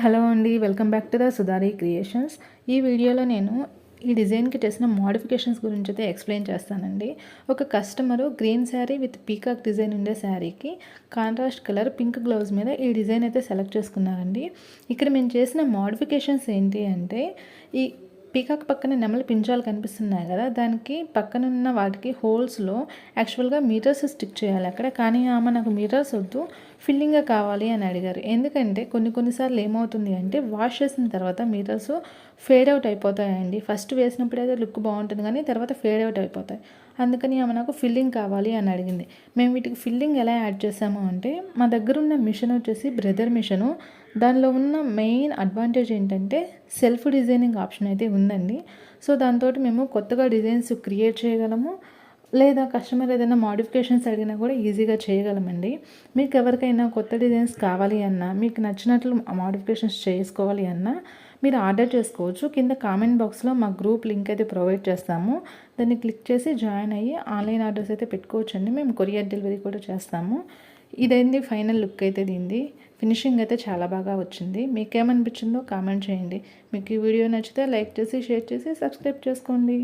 Hello అండి. Welcome back to the Sudhari creations. ఈ వీడియోలో నేను ఈ డిజైన్కి చేసిన మోడిఫికేషన్స్ గురించి అయితే ఎక్స్ప్లెయిన్ చేస్తానండి. ఒక customer green sari with peacock design ఉండే శారీకి కాంట్రాస్ట్ కలర్ పింక్ గ్లౌజ్ మీద ఈ డిజైన్ అయితే సెలెక్ట్ చేసుకున్నారండి. ఇక్కడ మేము చేసిన మోడిఫికేషన్స్ ఏంటి అంటే ఈ పీకాక్ పక్కన నెమలి పింజాలు కనిపిస్తున్నాయి కదా దానికి పక్కనున్న వాటికి హోల్స్లో యాక్చువల్గా మీటర్స్ స్టిక్ చేయాలి అక్కడ. కానీ ఆమె నాకు మీటర్స్ వద్దు ఫిల్లింగ్గా కావాలి అని అడిగారు. ఎందుకంటే కొన్ని కొన్నిసార్లు ఏమవుతుంది అంటే వాష్ చేసిన తర్వాత మీటర్స్ ఫేడ్ అవుట్ అయిపోతాయండి. ఫస్ట్ వేసినప్పుడు అయితే లుక్ బాగుంటుంది కానీ తర్వాత ఫేడ్ అవుట్ అయిపోతాయి. అందుకని ఆమె నాకు ఫిల్లింగ్ కావాలి అని అడిగింది. మేము వీటికి ఫిల్లింగ్ ఎలా యాడ్ చేసాము అంటే మా దగ్గర ఉన్న మిషన్ వచ్చేసి బ్రదర్ మిషను. దానిలో ఉన్న మెయిన్ అడ్వాంటేజ్ ఏంటంటే సెల్ఫ్ డిజైనింగ్ ఆప్షన్ అయితే ఉందండి. సో దాంతో మేము కొత్తగా డిజైన్స్ క్రియేట్ చేయగలము లేదా కస్టమర్ ఏదైనా మాడిఫికేషన్స్ అడిగినా కూడా ఈజీగా చేయగలమండి. మీకు ఎవరికైనా కొత్త డిజైన్స్ కావాలి అన్నా మీకు నచ్చినట్లు మాడిఫికేషన్స్ చేసుకోవాలి అన్నా మీరు ఆర్డర్ చేసుకోవచ్చు. కింద కామెంట్ బాక్స్లో మా గ్రూప్ లింక్ అయితే ప్రొవైడ్ చేస్తాము. దాన్ని క్లిక్ చేసి జాయిన్ అయ్యి ఆన్లైన్ ఆర్డర్స్ అయితే పెట్టుకోవచ్చండి. మేము కొరియర్ డెలివరీ కూడా చేస్తాము. ఇదైంది ఫైనల్ లుక్ అయితే దీనిది. ఫినిషింగ్ అయితే చాలా బాగా వచ్చింది. మీకేమనిపించిందో కామెంట్ చేయండి. మీకు ఈ వీడియో నచ్చితే లైక్ చేసి షేర్ చేసి సబ్స్క్రైబ్ చేసుకోండి.